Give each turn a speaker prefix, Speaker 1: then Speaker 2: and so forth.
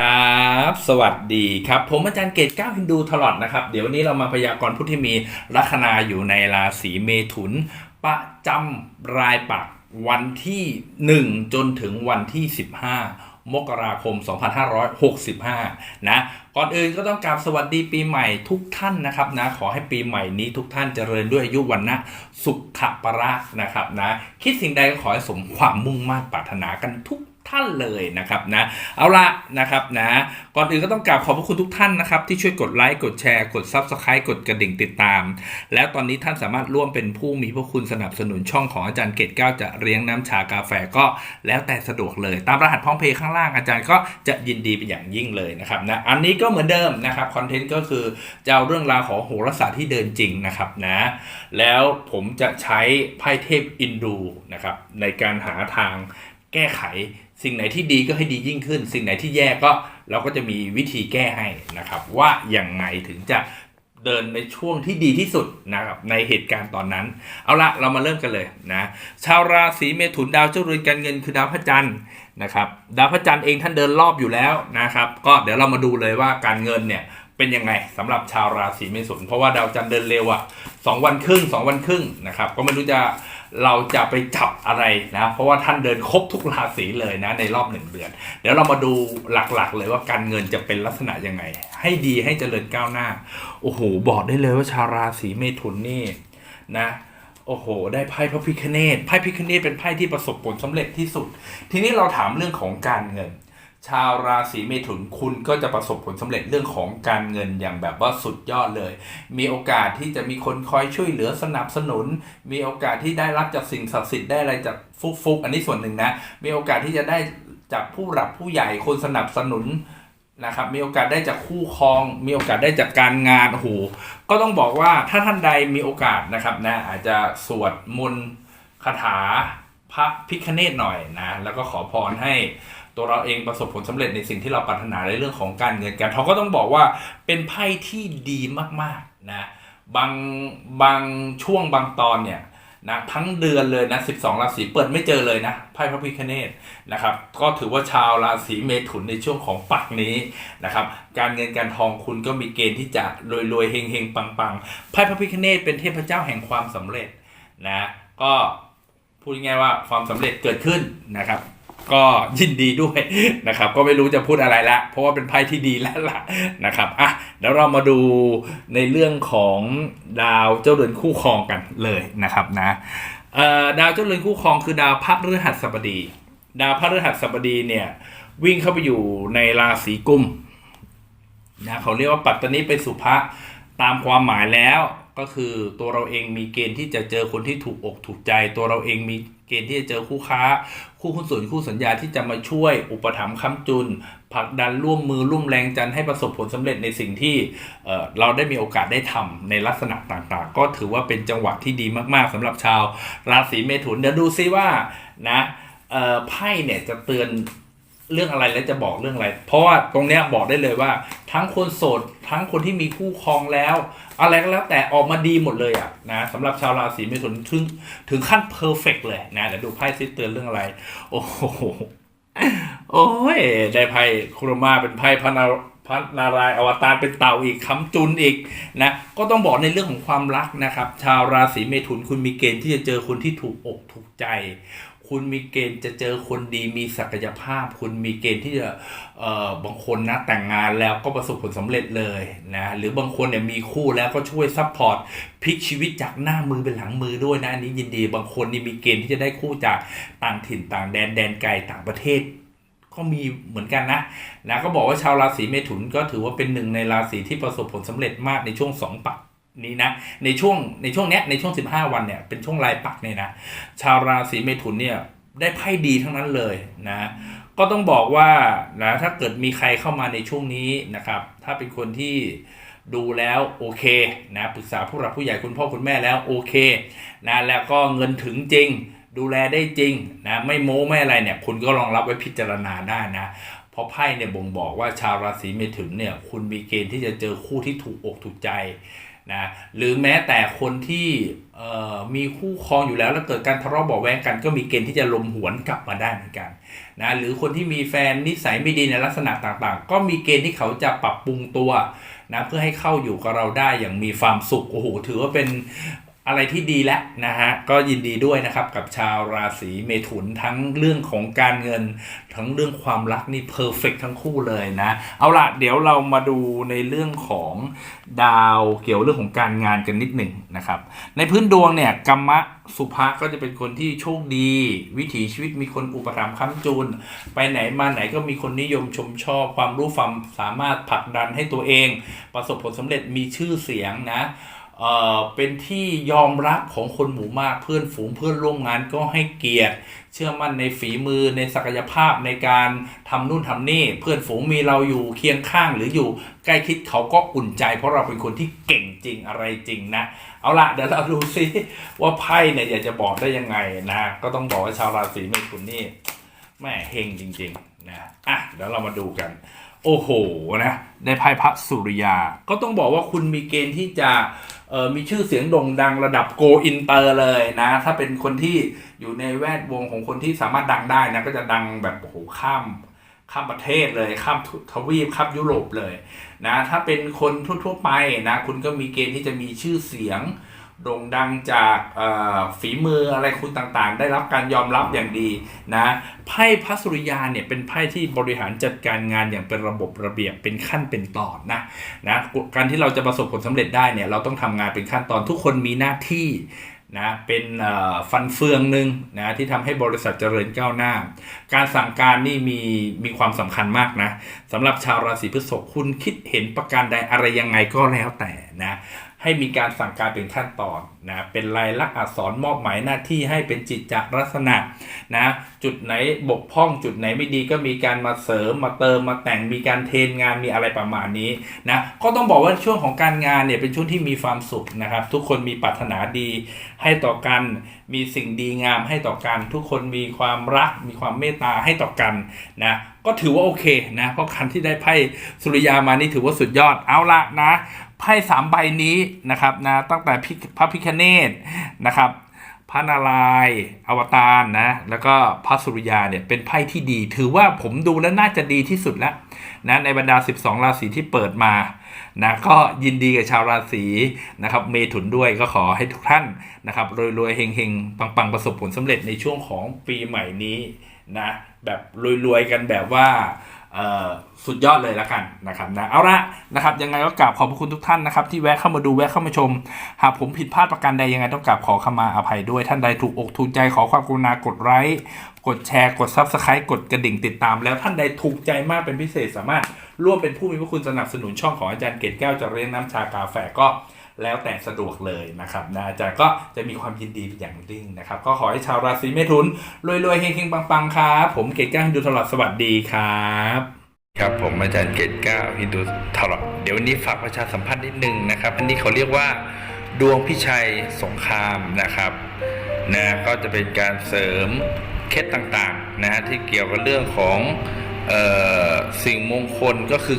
Speaker 1: ครับ สวัสดีครับ ผมอาจารย์เกตก้าวฮินดูตลอดนะครับ เดี๋ยววันนี้เรามาพยากรณ์ผู้ที่มีลัคนาอยู่ในราศีเมถุน ประจำรายปักวันที่ 1 จนถึงวันที่ 15มกราคม 2565 นะ ก่อนอื่นก็ต้องกราบสวัสดีปีใหม่ทุกท่านนะครับนะ ขอให้ปีใหม่นี้ทุกท่านเจริญด้วยอายุวันนะสุขประนะครับนะ คิดสิ่งใดก็ขอให้สมความมุ่งมั่นปรารถนากันทุก ท่านเลยนะครับนะเอาละนะครับนะก่อนอื่นก็ต้องกราบขอบพระคุณทุกท่านนะครับ ที่ช่วยกดไลค์กดแชร์กด Subscribe กดกระดิ่งติดตาม แล้วตอนนี้ท่านสามารถร่วมเป็นผู้มีพระคุณสนับสนุนช่องของอาจารย์เกตเก้าจะเลี้ยงน้ำชากาแฟก็แล้วแต่สะดวกเลย ตามรหัสพร้อมเพย์ข้างล่างอาจารย์ก็จะยินดีเป็นอย่างยิ่งเลยนะครับนะอันนี้ก็เหมือนเดิมนะครับคอนเทนต์ก็คือจะเอาเรื่องราวของโหราศาสตร์ที่เดินจริงนะครับนะแล้วผมจะใช้ไพ่เทพอินดูนะครับในการหาทาง แก้ไข สิ่งไหนที่ดีก็ให้ดียิ่งขึ้น สิ่งไหนที่แย่ก็เราก็จะมีวิธีแก้ให้นะครับ ว่าอย่างไงถึงจะเดินในช่วงที่ดีที่สุดนะครับในเหตุการณ์ตอนนั้น เอาละเรามาเริ่มกันเลยนะชาวราศีเมถุนดาวเจ้าเรือนการเงินคือดาวพระจันทร์นะครับดาวพระจันทร์เองท่านเดินรอบอยู่แล้วนะครับ ก็เดี๋ยวเรามาดูเลยว่าการเงินเนี่ยเป็นยังไงสำหรับชาวราศีเมถุนเพราะว่าดาวจันทร์เดินเร็วอะสองวันครึ่งสองวันครึ่งนะครับก็ไม่รู้จะ เราจะไปจับอะไรนะ เพราะว่าท่านเดินครบทุกราศีเลยนะในรอบหนึ่งเดือน เดี๋ยวเรามาดูหลักๆ เลยว่าการเงินจะเป็นลักษณะยังไง ให้ดีให้เจริญก้าวหน้า โอ้โห บอกได้เลยว่าชาวราศีเมถุนนี่นะโอ้โห ได้ไพ่พระพิคเนตไพ่พิคเนตเป็นไพ่ที่ประสบผลสำเร็จที่สุด ทีนี้เราถามเรื่องของการเงิน ชาวราศีเมถุนคุณก็จะประสบผลสำเร็จเรื่องของการเงินอย่างแบบว่าสุดยอดเลย มีโอกาสที่จะมีคนคอยช่วยเหลือสนับสนุน มีโอกาสที่ได้รับจากสิ่งศักดิ์สิทธิ์ได้อะไรจากฟุกฟุกๆอันนี้ส่วนหนึ่งนะ มีโอกาสที่จะได้จากผู้หลักผู้ใหญ่คนสนับสนุนนะครับ มีโอกาสได้จากคู่ครอง มีโอกาสได้จากการงานโอ้โหก็ต้องบอกว่าถ้าท่านใดมีโอกาสนะครับนะอาจจะสวดมนต์คาถาพระพิคเนตหน่อยนะ แล้วก็ขอพรให้ ตัวเราเองประสบผลสำเร็จในสิ่งที่เราปรารถนาในเรื่องของการเงินการทองก็ต้องบอกว่าเป็นไพ่ที่ดีมากๆนะบางบางช่วงบางตอนเนี่ยนะทั้งเดือนเลยนะ 12 ราศีเปิดไม่เจอเลยนะไพ่พระพิคเนตนะครับ ก็ถือว่าชาวราศีเมถุนในช่วงของปักนี้นะครับ การเงินการทองคุณก็มีเกณฑ์ที่จะรวยรวยๆเฮงเฮงปังปังไพ่พระพิคเนตเป็นเทพเจ้าแห่งความสำเร็จนะ ก็พูดง่ายว่าความสำเร็จเกิดขึ้นนะครับ ก็ยินดีด้วยนะครับ ก็ไม่รู้จะพูดอะไรละ เพราะว่าเป็นไพ่ที่ดีแล้วล่ะนะครับอะเดี๋ยวเรามาดูในเรื่องของดาวเจ้าเรือนคู่ครองกันเลยนะครับนะเอ่อดาวเจ้าเรือนคู่ครองคือดาวพฤหัสบดี ดาวพฤหัสบดีเนี่ยวิ่งเข้าไปอยู่ในราศีกุมนะเขาเรียกว่าปัตตนิไปสุภะตามความหมายแล้ว ก็คือตัวเราเองมีเกณฑ์ที่จะเจอคนที่ถูกอกถูกใจ ตัวเราเองมีเกณฑ์ที่จะเจอคู่ค้า คู่หุ้นส่วนคู่สัญญาที่จะมาช่วย อุปถัมภ์ค้ำจุนผลักดันร่วมมือร่วมแรงกันให้ประสบผลสำเร็จในสิ่งที่เเราได้มีโอกาสได้ทำในลักษณะต่างๆ ก็ถือว่าเป็นจังหวะที่ดีมากๆสำหรับชาวราศีเมถุนเดี๋ยวดูซิว่านะไพ่เนี่ยจะเตือน เรื่องอะไรและจะบอกเรื่องอะไร เพราะว่าตรงเนี้ยบอกได้เลยว่า ทั้งคนโสด ทั้งคนที่มีคู่ครองแล้ว อะไรก็แล้วแต่ออกมาดีหมดเลยอะนะสำหรับชาวราศีเมถุนถึงถึงขั้นเพอร์เฟกเลยนะเดี๋ยวดูไพ่ซิเตือนเรื่องอะไร โอ้โหโอ้ยได้ไพ่คุรมาเป็นไพ่พระนา ระนารายอวตารเป็นเต่าอีกคำจุนอีกนะก็ต้องบอกในเรื่องของความรักนะครับ ชาวราศีเมถุนคุณมีเกณฑ์ที่จะเจอคนที่ถูกอกถูกใจ คุณมีเกณฑ์จะเจอคนดีมีศักยภาพ คุณมีเกณฑ์ที่จะเอ่อบางคนนะแต่งงานแล้วก็ประสบผลสำเร็จเลยนะหรือบางคนเนี่ยมีคู่แล้วก็ช่วยซัพพอร์ตพลิกชีวิตจากหน้ามือเป็นหลังมือด้วยนะอันนี้ยินดี บางคนนี่มีเกณฑ์ที่จะได้คู่จากต่างถิ่นต่างแดนแดนไกลต่างประเทศ ก็มีเหมือนกันนะนะก็บอกว่าชาวราศีเมถุนก็ถือว่าเป็นหนึ่งในราศีที่ประสบผลสำเร็จมากในช่วงสองปักนี้นะในช่วงในช่วงเนี้ยในช่วง 15 วันเนี่ยเป็นช่วงรายปักเนี่ยนะชาวราศีเมถุนเนี่ยได้ไพ่ดีทั้งนั้นเลยนะก็ต้องบอกว่านะถ้าเกิดมีใครเข้ามาในช่วงนี้นะครับถ้าเป็นคนที่ดูแล้วโอเคนะปรึกษาผู้หลักผู้ใหญ่คุณพ่อคุณแม่แล้วโอเคนะแล้วก็เงินถึงจริง ดูแลได้จริงนะไม่โม้ไม่อะไรเนี่ยคุณก็ลองรับไว้พิจารณาได้นะเพราะไพ่เนี่ยบ่งบอกว่าชาวราศีเมถุนเนี่ยคุณมีเกณฑ์ที่จะเจอคู่ที่ถูกอกถูกใจนะหรือแม้แต่คนที่มีคู่ครองอยู่แล้วแล้วเกิดการทะเลาะเบาะแว้งกัน ก็มีเกณฑ์ที่จะลมหวนกลับมาได้เหมือนกันนะหรือคนที่มีแฟนนิสัยไม่ดีในลักษณะต่างๆ ก็มีเกณฑ์ที่เขาจะปรับปรุงตัวนะเพื่อให้เข้าอยู่กับเราได้อย่างมีความสุขโอ้โหถือว่าเป็น อะไรที่ดีแล้วนะฮะก็ยินดีด้วยนะครับกับชาวราศีเมถุนทั้งเรื่องของการเงิน ทั้งเรื่องความรักนี่เพอร์เฟกทั้งคู่เลยนะเอาละเดี๋ยวเรามาดูในเรื่องของดาวเกี่ยวเรื่องของการงานกันนิดหนึ่งนะครับในพื้นดวงเนี่ยกรรมะสุภะก็จะเป็นคนที่โชคดี วิถีชีวิตมีคนอุปถัมภ์ค้ำจูนไปไหนมาไหนก็มีคนนิยมชมชอบความรู้ความสามารถผลักดันให้ตัวเอง ประสบผลสำเร็จมีชื่อเสียงนะ เอ่อเป็นที่ยอมรับของคนหมู่มากเพื่อนฝูงเพื่อนร่วมงานก็ให้เกียรติ เชื่อมั่นในฝีมือในศักยภาพในการทำนู่นทำนี่ เพื่อนฝูงมีเราอยู่เคียงข้างหรืออยู่ใกล้คิดเขาก็อุ่นใจ เพราะเราเป็นคนที่เก่งจริงอะไรจริงนะ เอาละเดี๋ยวเราดูซิว่าไพ่เนี่ยอยากจะบอกได้ยังไงนะ ก็ต้องบอกว่าชาวราศีเมถุนนี่แม่เฮงจริงๆนะอะเดี๋ยวเรามาดูกันโอ้โหนะในไพ่พระสุริยา ก็ต้องบอกว่าคุณมีเกณฑ์ที่จะ เออมีชื่อเสียงโด่งดังระดับโกอินเตอร์เลยนะ ถ้าเป็นคนที่อยู่ในแวดวงของคนที่สามารถดังได้นะก็จะดังแบบโอ้โหข้ามข้ามประเทศเลยข้ามทวีปข้ามยุโรปเลยนะถ้าเป็นคนทั่วๆไปนะคุณก็มีเกณฑ์ที่จะมีชื่อเสียง โด่งดังจากฝีมืออะไรคุณต่างๆ ได้รับการยอมรับอย่างดีนะไพ่พระสุริยาเนี่ยเป็นไพ่ที่บริหารจัดการงานอย่างเป็นระบบระเบียบเป็นขั้นเป็นตอนนะนะการที่เราจะประสบผลสำเร็จได้เนี่ยเราต้องทำงานเป็นขั้นตอนทุกคนมีหน้าที่นะเป็นฟันเฟืองหนึ่งนะที่ทำให้บริษัทเจริญก้าวหน้า การสั่งการนี่มีมีความสำคัญมากนะสำหรับชาวราศีพฤษภคุณคิดเห็นประการใดอะไรยังไงก็แล้วแต่นะ ให้มีการสั่งการเป็นขั้นตอนนะเป็นลายลักษณ์อักษรมอบหมายหน้าที่ให้เป็นจิตจลักษณะนะจุดไหนบกพร่องจุดไหนไม่ดีก็มีการมาเสริมมาเติมมาแต่งมีการเทรนงานมีอะไรประมาณนี้นะก็ต้องบอกว่าช่วงของการงานเนี่ยเป็นช่วงที่มีความสุขนะครับ ทุกคนมีปรารถนาดีให้ต่อกันมีสิ่งดีงามให้ต่อกัน ทุกคนมีความรัก มีความเมตตาให้ต่อกันนะก็ถือว่าโอเคนะเพราะคันที่ได้ไพ่สุริยามานี่ถือว่าสุดยอดเอาละนะไพ่สามใบนี้นะครับนะตั้งแต่พิพระพิคเนตนะครับพระนารายณ์อวตารนะ แล้วก็พระสุริยาเนี่ยเป็นไพ่ที่ดี ถือว่าผมดูแล้วน่าจะดีที่สุดแล้วนะในบรรดา 12 ราศีที่เปิดมานะก็ยินดีกับชาวราศีนะครับเมถุนด้วยก็ขอให้ทุกท่านนะครับรวยๆเฮงๆ ปังๆ ประสบผลสำเร็จในช่วงของปีใหม่นี้นะแบบรวยๆกันแบบว่า สุดยอดเลยละกันนะครับนะเอาละนะครับยังไงก็กราบขอบพระคุณทุกท่านนะครับที่แวะเข้ามาดูแวะเข้ามาชม หากผมผิดพลาดประการใดยังไงต้องกราบขอขมาอภัยด้วยท่านใดถูกอกถูกใจขอความกรุณากดไลค์กดแชร์กดซับสไครต์กดกระดิ่งติดตาม แล้วท่านใดถูกใจมากเป็นพิเศษสามารถร่วมเป็นผู้มีพระคุณสนับสนุนช่องของอาจารย์เกตแก้วจะเรียนน้ำชากาแฟก็ แล้วแต่สะดวกเลยนะครับนะอาจารย์ก็จะมีความยินดีเป็นอย่างยิ่งนะครับ ก็ขอให้ชาวราศีเมถุนรวยๆเฮงๆปังๆครับผมเกตก้วฮินดูตลอดสวัสดีครับ ครับผมอาจารย์เกตก้วฮินดูตลอดเดี๋ยววันนี้ฝากประชาสัมพันธ์นิดนึงนะครับอันนี้เขาเรียกว่าดวงพิชัยสงครามนะครับนะก็จะเป็นการเสริมเคล็ดต่างๆนะที่เกี่ยวกับเรื่องของออสิ่งมงคลก็คือ